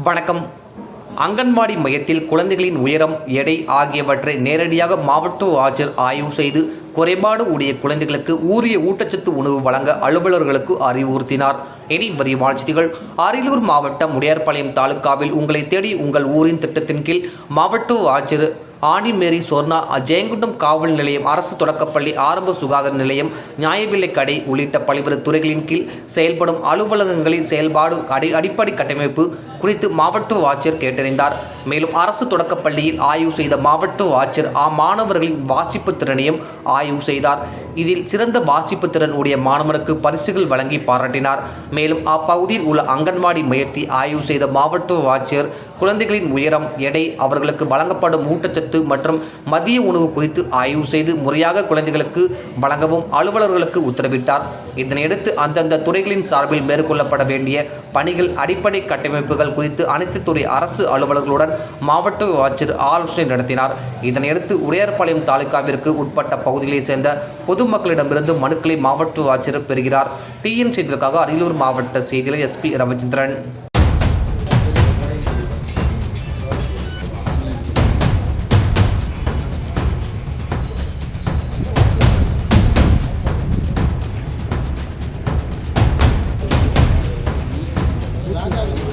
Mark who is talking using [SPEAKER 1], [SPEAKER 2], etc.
[SPEAKER 1] வணக்கம். அங்கன்வாடி மையத்தில் குழந்தைகளின் உயரம் எடை ஆகியவற்றை நேரடியாக மாவட்ட ஆட்சியர் ஆய்வு செய்து குறைபாடு உடைய குழந்தைகளுக்கு ஊரிய ஊட்டச்சத்து உணவு வழங்க அலுவலர்களுக்கு அறிவுறுத்தினார். இனி விரிவான செய்திகள். அரியலூர் மாவட்டம் முடையார்பாளையம் தாலுகாவில் உங்களை தேடி உங்கள் ஊரின் திட்டத்தின் கீழ் மாவட்ட ஆட்சியர் ஆண்டிமேரி சொர்ணா ஜெயங்குண்டம் காவல் நிலையம் அரசு தொடக்கப்பள்ளி ஆரம்ப சுகாதார நிலையம் நியாயவிலைக் கடை உள்ளிட்ட பல்வேறு துறைகளின் கீழ் செயல்படும் அலுவலகங்களின் செயல்பாடு அடி அடிப்படை கட்டமைப்பு குறித்து மாவட்ட ஆட்சியர் கேட்டறிந்தார். மேலும் அரசு தொடக்கப்பள்ளியில் ஆய்வு செய்த மாவட்ட ஆட்சியர் அம்மாணவர்களின் வாசிப்பு திறனையும் ஆய்வு செய்தார். இதில் சிறந்த வாசிப்பு திறன் உடைய மாணவருக்கு பரிசுகள் வழங்கி பாராட்டினார். மேலும் அப்பகுதியில் உள்ள அங்கன்வாடி மையத்தை ஆய்வு செய்த மாவட்ட ஆட்சியர் குழந்தைகளின் உயரம் எடை அவர்களுக்கு வழங்கப்படும் ஊட்டச்சத்து மற்றும் மதிய உணவு குறித்து ஆய்வு செய்து முறையாக குழந்தைகளுக்கு வழங்கவும் அலுவலர்களுக்கு உத்தரவிட்டார். இதனையடுத்து அந்தந்த துறைகளின் சார்பில் மேற்கொள்ளப்பட வேண்டிய பணிகள் அடிப்படை கட்டமைப்புகள் குறித்து அனைத்து துறை அரசு அலுவலர்களுடன் மாவட்ட ஆட்சியர் ஆலோசனை நடத்தினார். இதனையடுத்து உடையார்பாளையம் தாலுகாவிற்கு உட்பட்ட பகுதிகளைச் சேர்ந்த பொதுமக்களிடமிருந்து மனுக்களை மாவட்ட ஆட்சியர் பெறுகிறார். டிஎன் செய்திகளுக்காக அரியலூர் மாவட்ட செய்திகளை எஸ்பி ரவிச்சந்திரன். 아니 아니.